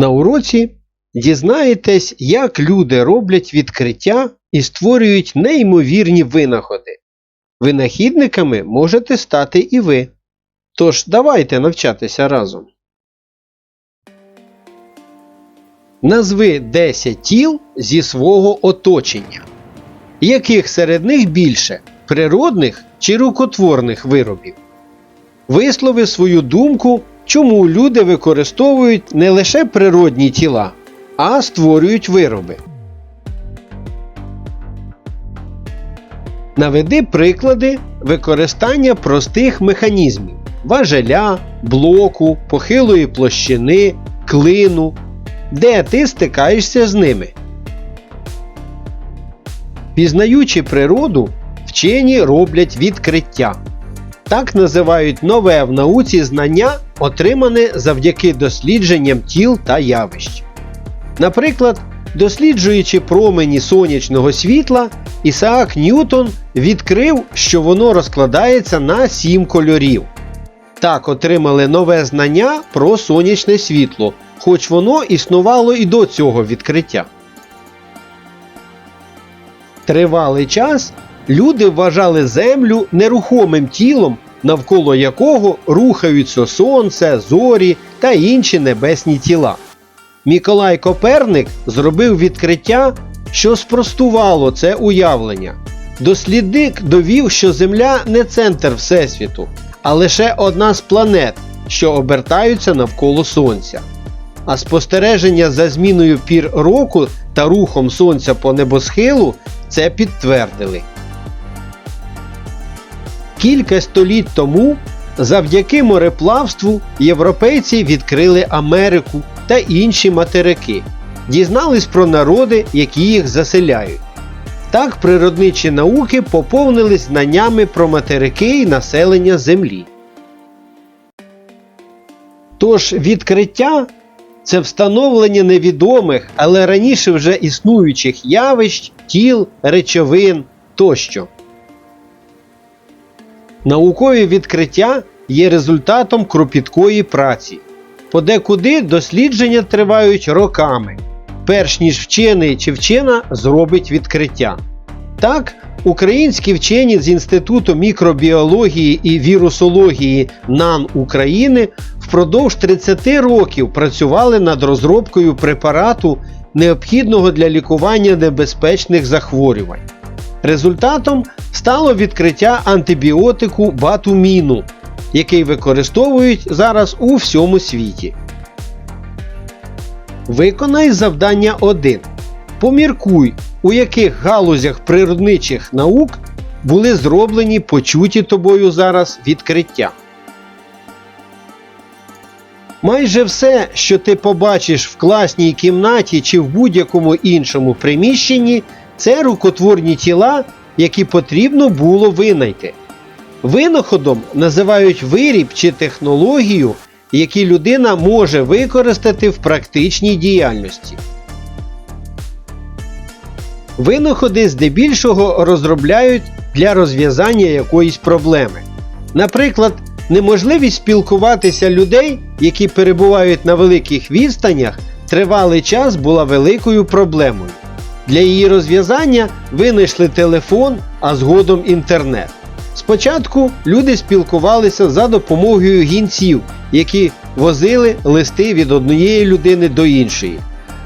На уроці дізнаєтесь, як люди роблять відкриття і створюють неймовірні винаходи. Винахідниками можете стати і ви. Тож давайте навчатися разом. Назви 10 тіл зі свого оточення. Яких серед них більше природних чи рукотворних виробів? Вислови свою думку, чому люди використовують не лише природні тіла, а створюють вироби. Наведи приклади використання простих механізмів важеля, блоку, похилої площини, клину, де ти стикаєшся з ними. Пізнаючи природу, вчені роблять відкриття. Так називають нове в науці знання, отримане завдяки дослідженням тіл та явищ. Наприклад, досліджуючи промені сонячного світла, Ісаак Ньютон відкрив, що воно розкладається на сім кольорів. Так отримали нове знання про сонячне світло, хоч воно існувало і до цього відкриття. Тривалий час люди вважали Землю нерухомим тілом, навколо якого рухаються сонце, зорі та інші небесні тіла. Миколай Коперник зробив відкриття, що спростувало це уявлення. Дослідник довів, що Земля не центр Всесвіту, а лише одна з планет, що обертаються навколо Сонця. А спостереження за зміною пір року та рухом Сонця по небосхилу це підтвердили. Кілька століть тому завдяки мореплавству європейці відкрили Америку та інші материки, дізнались про народи, які їх заселяють. Так природничі науки поповнились знаннями про материки і населення Землі. Тож відкриття це встановлення невідомих, але раніше вже існуючих явищ, тіл, речовин тощо. Наукові відкриття є результатом кропіткої праці. Подекуди дослідження тривають роками, перш ніж вчений чи вчена зробить відкриття. Так, українські вчені з Інституту мікробіології і вірусології НАН України впродовж 30 років працювали над розробкою препарату, необхідного для лікування небезпечних захворювань. Результатом стало відкриття антибіотику батуміну, який використовують зараз у всьому світі. Виконай завдання 1. Поміркуй, у яких галузях природничих наук були зроблені почуті тобою зараз відкриття. Майже все, що ти побачиш в класній кімнаті чи в будь-якому іншому приміщенні, це рукотворні тіла, які потрібно було винайти. Винаходом називають виріб чи технологію, які людина може використати в практичній діяльності. Винаходи здебільшого розробляють для розв'язання якоїсь проблеми. Наприклад, неможливість спілкуватися людей, які перебувають на великих відстанях, тривалий час була великою проблемою. Для її розв'язання винайшли телефон, а згодом інтернет. Спочатку люди спілкувалися за допомогою гінців, які возили листи від однієї людини до іншої.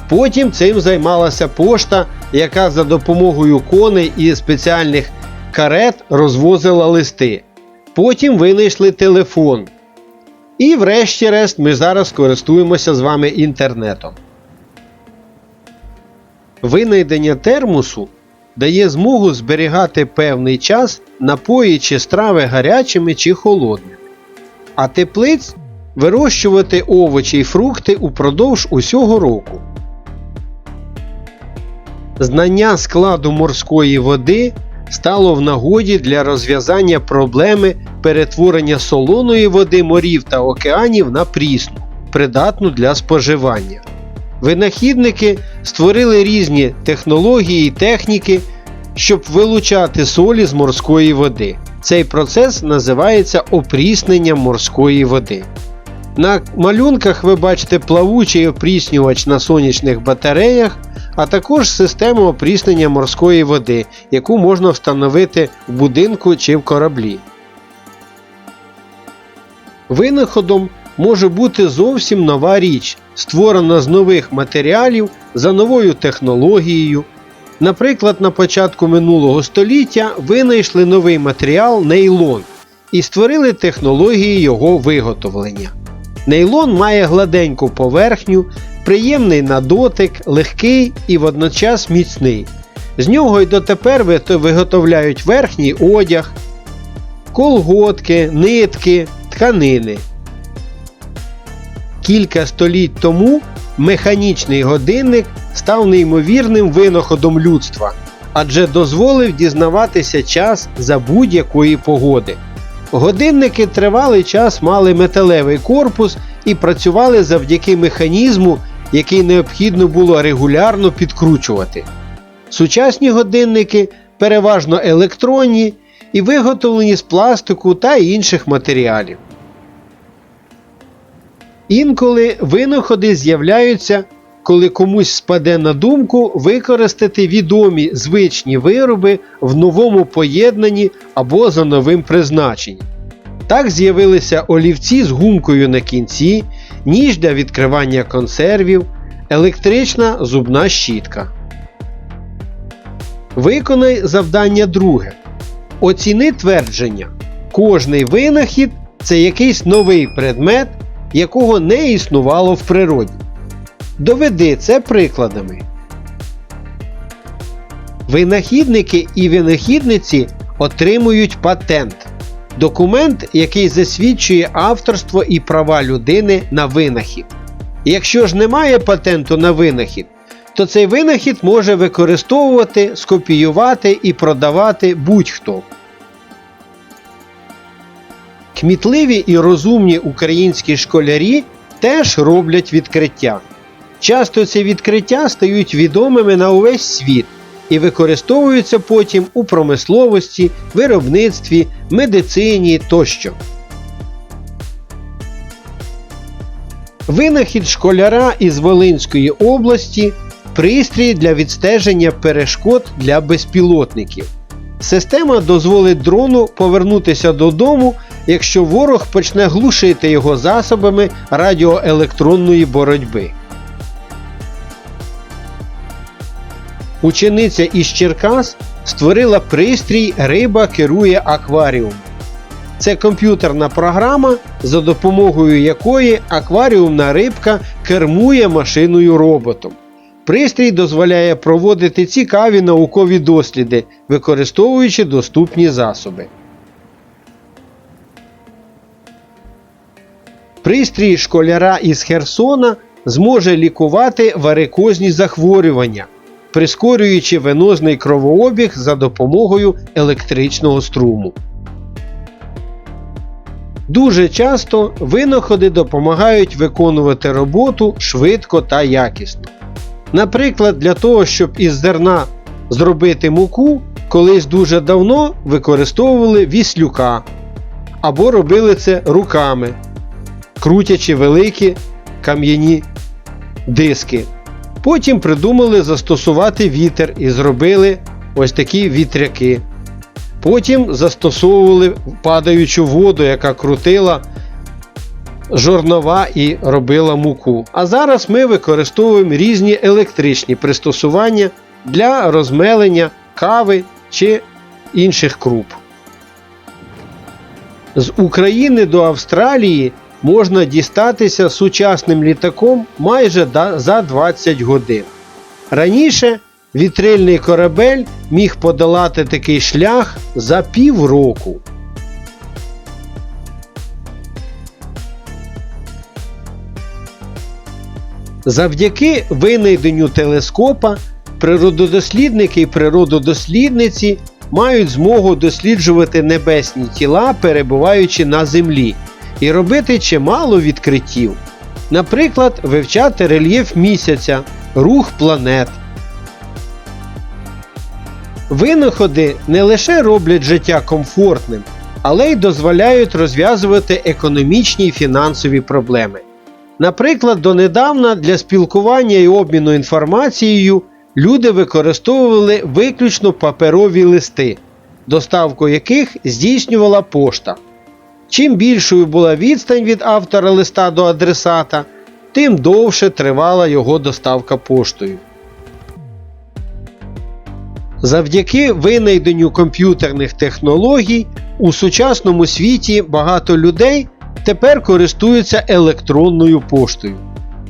Потім цим займалася пошта, яка за допомогою коней і спеціальних карет розвозила листи. Потім винайшли телефон. І, врешті-решт, ми зараз користуємося з вами інтернетом. Винайдення термосу дає змогу зберігати певний час, напої чи страви гарячими чи холодними, а теплиць вирощувати овочі й фрукти упродовж усього року. Знання складу морської води стало в нагоді для розв'язання проблеми перетворення солоної води морів та океанів на прісну, придатну для споживання. Винахідники створили різні технології і техніки, щоб вилучати солі з морської води. Цей процес називається опрісненням морської води. На малюнках ви бачите плавучий опріснювач на сонячних батареях, а також систему опріснення морської води, яку можна встановити в будинку чи в кораблі. Винаходом може бути зовсім нова річ, створена з нових матеріалів за новою технологією. Наприклад, на початку минулого століття винайшли новий матеріал нейлон і створили технології його виготовлення. Нейлон має гладеньку поверхню, приємний на дотик, легкий і водночас міцний. З нього й дотепер виготовляють верхній одяг, колготки, нитки, тканини. Кілька століть тому механічний годинник став неймовірним винаходом людства, адже дозволив дізнаватися час за будь-якої погоди. Годинники тривалий час мали металевий корпус і працювали завдяки механізму, який необхідно було регулярно підкручувати. Сучасні годинники переважно електронні і виготовлені з пластику та інших матеріалів. Інколи винаходи з'являються, коли комусь спаде на думку використати відомі звичні вироби в новому поєднанні або за новим призначенням. Так з'явилися олівці з гумкою на кінці, ніж для відкривання консервів, електрична зубна щітка. Виконай завдання друге. Оціни твердження. Кожний винахід це якийсь новий предмет, якого не існувало в природі. Доведи це прикладами. Винахідники і винахідниці отримують патент документ, який засвідчує авторство і права людини на винахід. Якщо ж немає патенту на винахід, то цей винахід може використовувати, скопіювати і продавати будь-хто. Кмітливі і розумні українські школярі теж роблять відкриття. Часто ці відкриття стають відомими на увесь світ і використовуються потім у промисловості, виробництві, медицині тощо. Винахід школяра із Волинської області пристрій для відстеження перешкод для безпілотників. Система дозволить дрону повернутися додому, якщо ворог почне глушити його засобами радіоелектронної боротьби. Учениця із Черкас створила пристрій Риба керує акваріум. Це комп'ютерна програма, за допомогою якої акваріумна рибка кермує машиною роботом. Пристрій дозволяє проводити цікаві наукові досліди, використовуючи доступні засоби. Пристрій школяра із Херсона зможе лікувати варикозні захворювання, прискорюючи венозний кровообіг за допомогою електричного струму. Дуже часто винаходи допомагають виконувати роботу швидко та якісно. Наприклад, для того, щоб із зерна зробити муку, колись дуже давно використовували віслюка або робили це руками, крутячи великі кам'яні диски. Потім придумали застосувати вітер і зробили ось такі вітряки. Потім застосовували падаючу воду, яка крутила жорнова і робила муку. А зараз ми використовуємо різні електричні пристосування для розмелення кави чи інших круп. З України до Австралії можна дістатися сучасним літаком майже за 20 годин. Раніше вітрильний корабель міг подолати такий шлях за півроку. Завдяки винайденню телескопа природодослідники і природодослідниці мають змогу досліджувати небесні тіла, перебуваючи на Землі, і робити чимало відкриттів. Наприклад, вивчати рельєф місяця, рух планет. Винаходи не лише роблять життя комфортним, але й дозволяють розв'язувати економічні і фінансові проблеми. Наприклад, донедавна для спілкування і обміну інформацією люди використовували виключно паперові листи, доставку яких здійснювала пошта. Чим більшою була відстань від автора листа до адресата, тим довше тривала його доставка поштою. Завдяки винайденню комп'ютерних технологій у сучасному світі багато людей тепер користуються електронною поштою.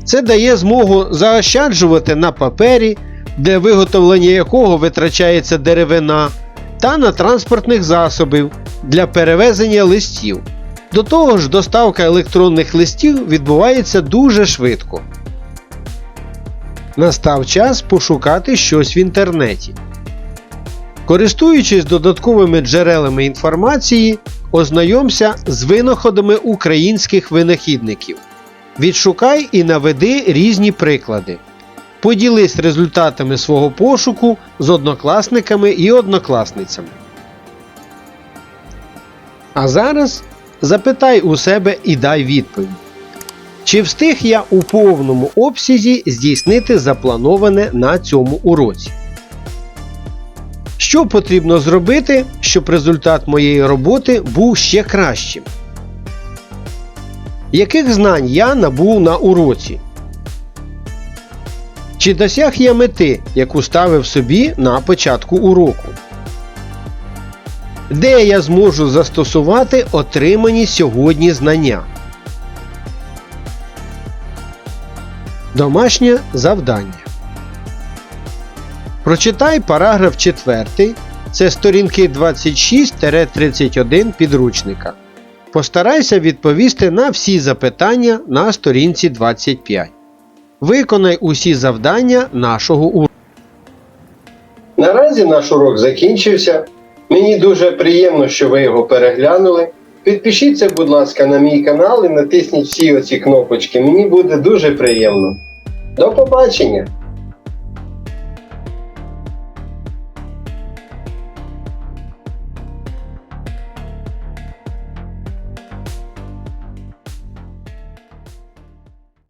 Це дає змогу заощаджувати на папері, для виготовлення якого витрачається деревина, та на транспортних засобів для перевезення листів. До того ж, доставка електронних листів відбувається дуже швидко. Настав час пошукати щось в інтернеті. Користуючись додатковими джерелами інформації, ознайомся з винаходами українських винахідників. Відшукай і наведи різні приклади. Поділись результатами свого пошуку з однокласниками і однокласницями. А зараз запитай у себе і дай відповідь. Чи встиг я у повному обсязі здійснити заплановане на цьому уроці? Що потрібно зробити, щоб результат моєї роботи був ще кращим? Яких знань я набув на уроці? Чи досяг я мети, яку ставив собі на початку уроку? Де я зможу застосувати отримані сьогодні знання? Домашнє завдання. Прочитай параграф 4. Це сторінки 26-31 підручника. Постарайся відповісти на всі запитання на сторінці 25. Виконай усі завдання нашого уроку. Наразі наш урок закінчився. Мені дуже приємно, що ви його переглянули. Підпишіться, будь ласка, на мій канал і натисніть всі оці кнопочки. Мені буде дуже приємно. До побачення!